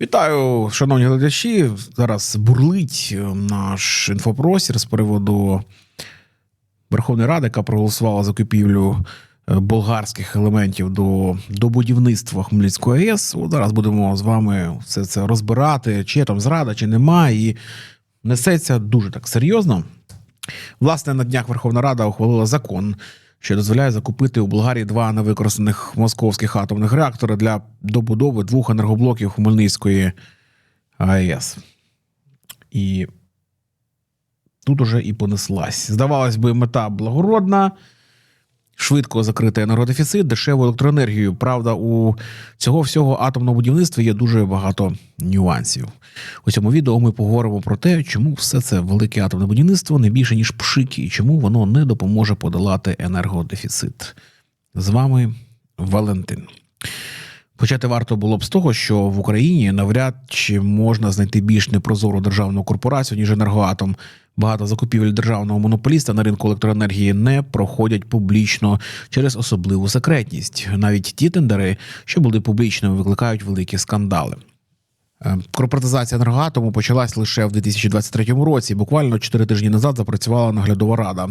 Вітаю, шановні глядачі. Зараз бурлить е, наш інфопростір з приводу Верховної Ради, яка проголосувала за купівлю е, болгарських елементів до, до будівництва Хмельницької АЕС. От Зараз будемо з вами все це розбирати, чи є там зрада, чи нема. І несеться дуже так серйозно. Власне, на днях Верховна Рада ухвалила закон, що дозволяє закупити у Болгарії два невикористаних московських атомних реактори для добудови двох енергоблоків Хмельницької АЕС. І тут уже і понеслась. Здавалось би, мета благородна. Швидко закрити енергодефіцит, дешеву електроенергію. Правда, у цього всього атомного будівництва є дуже багато нюансів. У цьому відео ми поговоримо про те, чому все це велике атомне будівництво не більше ніж пшики, і чому воно не допоможе подолати енергодефіцит. З вами Валентин. Почати варто було б з того, що в Україні навряд чи можна знайти більш непрозору державну корпорацію, ніж енергоатом. Багато закупівель державного монополіста на ринку електроенергії не проходять публічно через особливу секретність. Навіть ті тендери, що були публічними, викликають великі скандали. Е, Корпоратизація енергоатому почалась лише в 2023 році. Буквально 4 тижні назад запрацювала наглядова рада.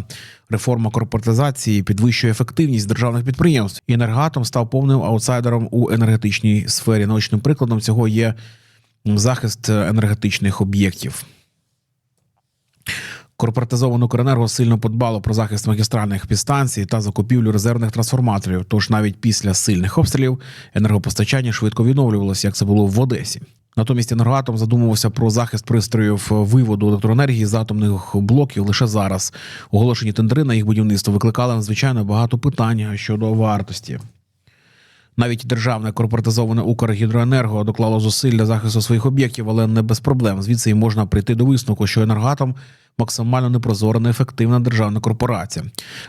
Реформа корпоратизації підвищує ефективність державних підприємств. І енергоатом став повним аутсайдером у енергетичній сфері. Наочним прикладом цього є захист енергетичних об'єктів. Корпоратизоване Укренерго сильно подбало про захист магістральних підстанцій та закупівлю резервних трансформаторів. Тож навіть після сильних обстрілів енергопостачання швидко відновлювалося, як це було в Одесі. Натомість енергоатом задумувався про захист пристроїв виводу електроенергії з атомних блоків лише зараз. Оголошені тендери на їх будівництво викликали надзвичайно багато питань щодо вартості. Навіть державне корпоратизоване Укргідроенерго доклало зусиль для захисту своїх об'єктів, але не без проблем. Звідси і можна прийти до висновку, що енергоатом максимально непрозора, неефективна державна корпорація.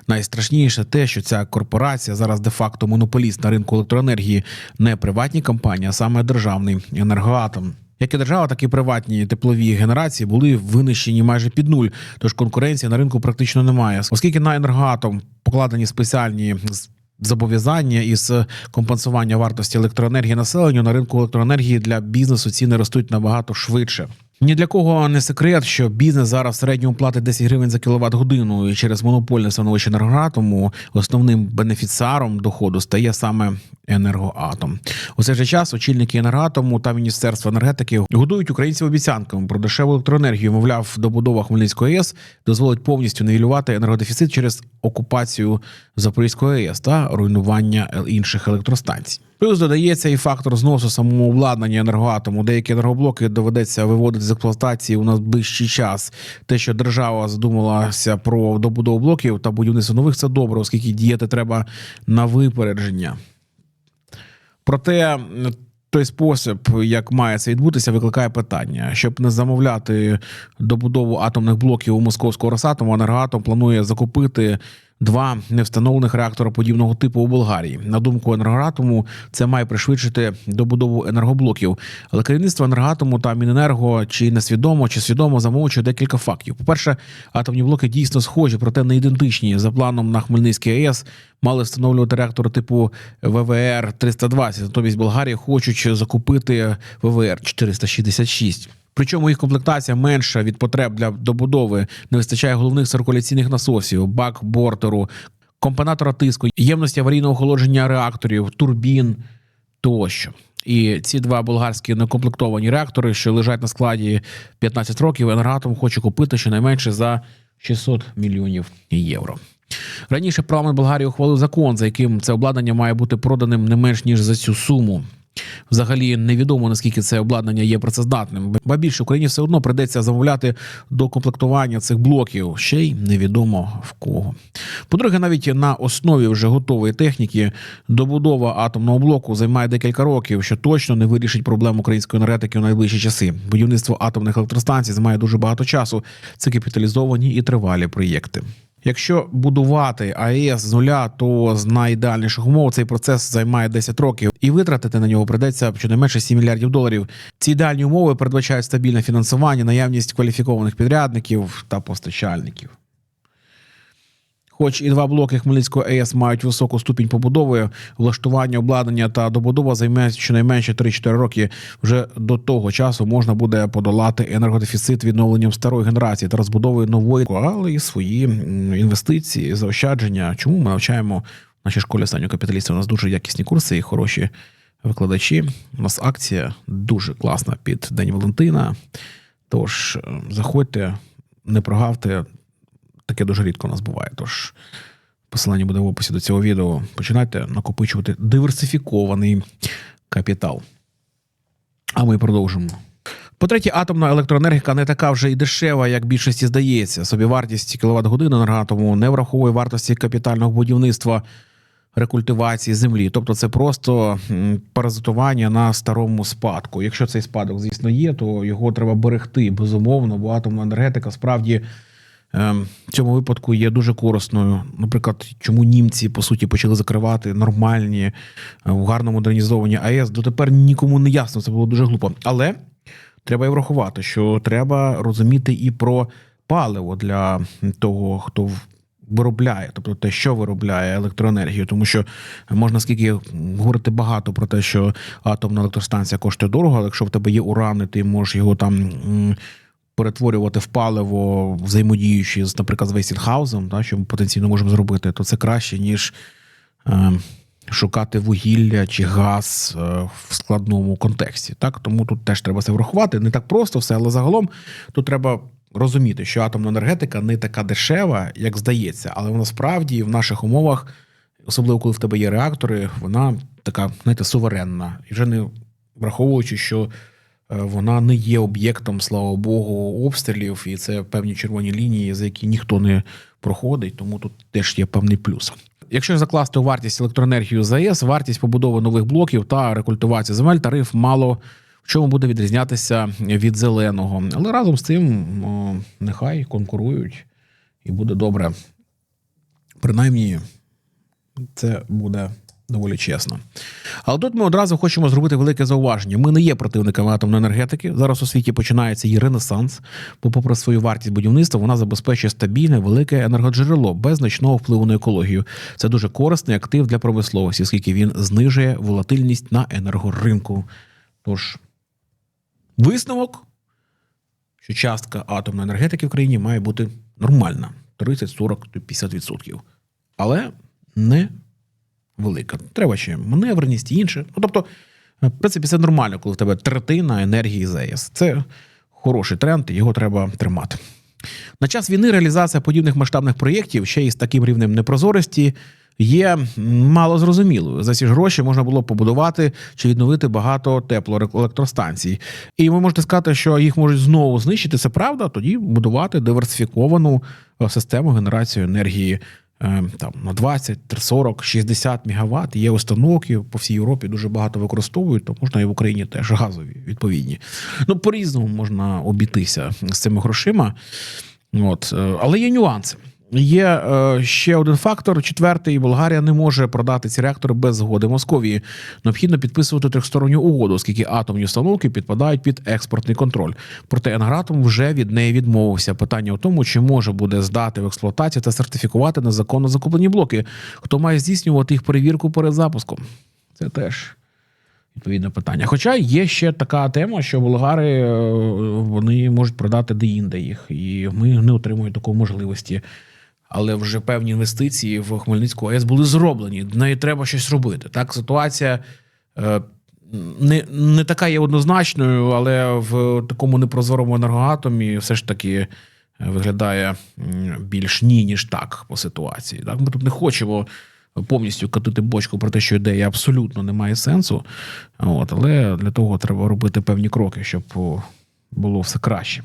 Найстрашніше те, що ця корпорація зараз де-факто монополіст на ринку електроенергії, не приватні компанії, а саме державний енергоатом. Як і держава, так і приватні теплові генерації були винищені майже під нуль, тож конкуренції на ринку практично немає. Оскільки на енергоатом покладені спеціальні зобов'язання із компенсування вартості електроенергії населенню на ринку електроенергії для бізнесу ціни ростуть набагато швидше. Ні для кого не секрет, що бізнес зараз в середньому платить 10 гривень за кіловат годину, і через монопольне становище енергоатому основним бенефіціаром доходу стає саме енергоатом. У цей же час очільники енергоатому та міністерства енергетики годують українців обіцянками про дешеву електроенергію. Мовляв, добудова Хмельницької АЕС дозволить повністю нівелювати енергодефіцит через окупацію Запорізької АЕС та руйнування інших електростанцій. Плюс додається і фактор зносу самого обладнання енергоатому. Деякі енергоблоки доведеться виводити з експлуатації у найближчий час. Те, що держава задумалася про добудову блоків та будівництво нових, це добре, оскільки діяти треба на випередження. Проте той спосіб, як має це відбутися, викликає питання. Щоб не замовляти добудову атомних блоків у московського Росатому, енергоатом планує закупити. Два невстановлених реактора подібного типу у Болгарії. На думку енергоатому, це має пришвидшити добудову енергоблоків. Але керівництво енергоатому та Міненерго чи несвідомо, чи свідомо замовчує декілька фактів. По-перше, атомні блоки дійсно схожі, проте не ідентичні. За планом на Хмельницькій АЕС мали встановлювати реактори типу ВВР 320 Натомість Болгарія хочуть закупити ВВР 466 Причому їх комплектація менша від потреб для добудови. Не вистачає головних циркуляційних насосів, бак бортеру, компонатора тиску, ємності аварійного охолодження реакторів, турбін тощо. І ці два болгарські некомплектовані реактори, що лежать на складі 15 років, енергатом хоче купити щонайменше за 600 мільйонів євро. Раніше парламент Болгарії ухвалив закон, за яким це обладнання має бути проданим не менш ніж за цю суму. Взагалі невідомо наскільки це обладнання є працездатним. Ба більше Україні все одно придеться замовляти до комплектування цих блоків. Ще й невідомо в кого. По-друге, навіть на основі вже готової техніки добудова атомного блоку займає декілька років, що точно не вирішить проблему української енергетики в найближчі часи. Будівництво атомних електростанцій займає дуже багато часу. Це капіталізовані і тривалі проєкти. Якщо будувати АЕС з нуля, то з найідеальніших умов цей процес займає 10 років, і витратити на нього придеться щонайменше 7 мільярдів доларів. Ці ідеальні умови передбачають стабільне фінансування, наявність кваліфікованих підрядників та постачальників. Хоч і два блоки Хмельницької АЕС мають високу ступінь побудови, влаштування, обладнання та добудова займе щонайменше 3-4 роки. Вже до того часу можна буде подолати енергодефіцит відновленням старої генерації та розбудовою нової, але і свої інвестиції, заощадження. Чому ми навчаємо в нашій школі останнього капіталістів? У нас дуже якісні курси і хороші викладачі. У нас акція дуже класна під День Валентина. Тож е, заходьте, не прогавте. Таке дуже рідко у нас буває. Тож посилання буде в описі до цього відео. Починайте накопичувати диверсифікований капітал. А ми продовжимо. По-третє, атомна електроенергія не така вже й дешева, як більшості здається. Собівартість кіловат години енергоатому не враховує вартості капітального будівництва рекультивації землі. Тобто це просто паразитування на старому спадку. Якщо цей спадок, звісно, є, то його треба берегти безумовно, бо атомна енергетика справді. Ем, В цьому випадку є дуже корисною. Наприклад, чому німці по суті почали закривати нормальні е, гарно модернізовані АЕС, дотепер нікому не ясно. Це було дуже глупо. Але треба і врахувати, що треба розуміти і про паливо для того, хто виробляє, тобто те, що виробляє електроенергію, тому що можна скільки говорити багато про те, що атомна електростанція коштує дорого, але якщо в тебе є уран, і ти можеш його там. Перетворювати в паливо, взаємодіючи з, наприклад, з Вейсінхаузом, що ми потенційно можемо зробити, то це краще, ніж е, шукати вугілля чи газ е, в складному контексті. Так? Тому тут теж треба це врахувати. Не так просто все, але загалом тут треба розуміти, що атомна енергетика не така дешева, як здається, але вона справді в наших умовах, особливо коли в тебе є реактори, вона така, знаєте, суверенна. І вже не враховуючи, що вона не є об'єктом, слава Богу, обстрілів, і це певні червоні лінії, за які ніхто не проходить, тому тут теж є певний плюс. Якщо закласти у вартість електроенергію з АЕС, вартість побудови нових блоків та рекультивації земель, тариф мало в чому буде відрізнятися від зеленого. Але разом з цим о, нехай конкурують і буде добре. Принаймні, це буде доволі чесно. Але тут ми одразу хочемо зробити велике зауваження. Ми не є противниками атомної енергетики. Зараз у світі починається її ренесанс, бо, попри свою вартість будівництва, вона забезпечує стабільне велике енергоджерело без значного впливу на екологію. Це дуже корисний актив для промисловості, оскільки він знижує волатильність на енергоринку. Тож, висновок, що частка атомної енергетики в країні має бути нормальна: 30, 40, 50%. Але не велика. Треба ще маневреність і інше. Ну, тобто, в принципі, це нормально, коли в тебе третина енергії з АЕС. Це хороший тренд, його треба тримати. На час війни реалізація подібних масштабних проєктів ще й з таким рівнем непрозорості є мало зрозумілою. За ці ж гроші можна було побудувати чи відновити багато теплоелектростанцій. І ви можете сказати, що їх можуть знову знищити. Це правда, тоді будувати диверсифіковану е, систему генерації енергії. Е, Там на 20, 40, 60 мегаватт. Є установки по всій Європі дуже багато використовують, то можна і в Україні теж газові відповідні. Ну, по-різному можна обійтися з цими грошима. От. е, Але є нюанси. Є е, ще один фактор. Четвертий, Болгарія не може продати ці реактори без згоди Московії. Необхідно підписувати трьохсторонню угоду, оскільки атомні установки підпадають під експортний контроль. Проте Енергатом вже від неї відмовився. Питання у тому, чи може буде здати в експлуатацію та сертифікувати незаконно закуплені блоки. Хто має здійснювати їх перевірку перед запуском? Це теж відповідне питання. Хоча є ще така тема, що болгари е, вони можуть продати де-інде їх, і ми не отримуємо такої можливості. Але вже певні інвестиції в Хмельницьку АЕС були зроблені. В неї треба щось робити. Так, ситуація е, не, не така є однозначною, але в такому непрозорому енергоатомі все ж таки е, виглядає більш ні, ніж так по ситуації. Так, ми тут не хочемо повністю катити бочку про те, що ідея абсолютно не має сенсу. От, але для того треба робити певні кроки, щоб було все краще.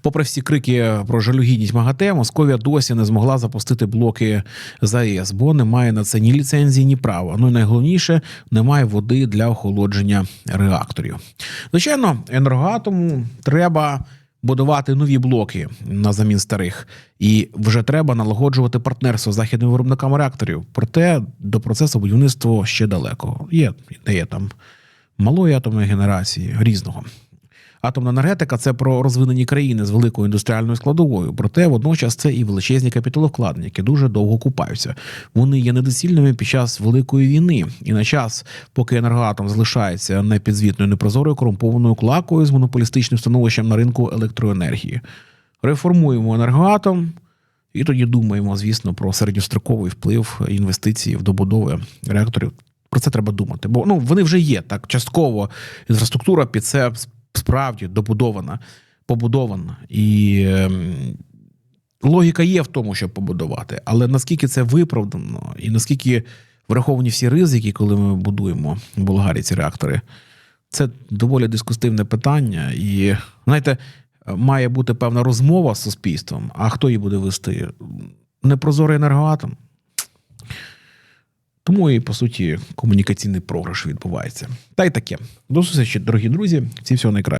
Попри всі крики про жалюгідність МАГАТЕ, Московія досі не змогла запустити блоки ЗАЕС, бо немає на це ні ліцензії, ні права. Ну і найголовніше немає води для охолодження реакторів. Звичайно, енергоатому треба будувати нові блоки на замін старих, і вже треба налагоджувати партнерство з західними виробниками реакторів. Проте до процесу будівництва ще далеко. Є ідея там малої атомної генерації різного. Атомна енергетика це про розвинені країни з великою індустріальною складовою. Проте водночас це і величезні капіталовкладення, які дуже довго купаються. Вони є недоцільними під час великої війни. І на час, поки енергоатом залишається непідзвітною, непрозорою корумпованою клакою з монополістичним становищем на ринку електроенергії. Реформуємо енергоатом. І тоді думаємо, звісно, про середньостроковий вплив інвестицій в добудови реакторів. Про це треба думати. Бо ну вони вже є так. Частково інфраструктура під це справді добудована, побудована. І ем, логіка є в тому, щоб побудувати. Але наскільки це виправдано, і наскільки враховані всі ризики, коли ми будуємо в Болгарії ці реактори, це доволі дискусивне питання. І знаєте, має бути певна розмова з суспільством. А хто її буде вести? Непрозорий енергоатом. Тому і по суті комунікаційний програш відбувається. Та й таке. До зустрічі, дорогі друзі. Всім всього найкраще.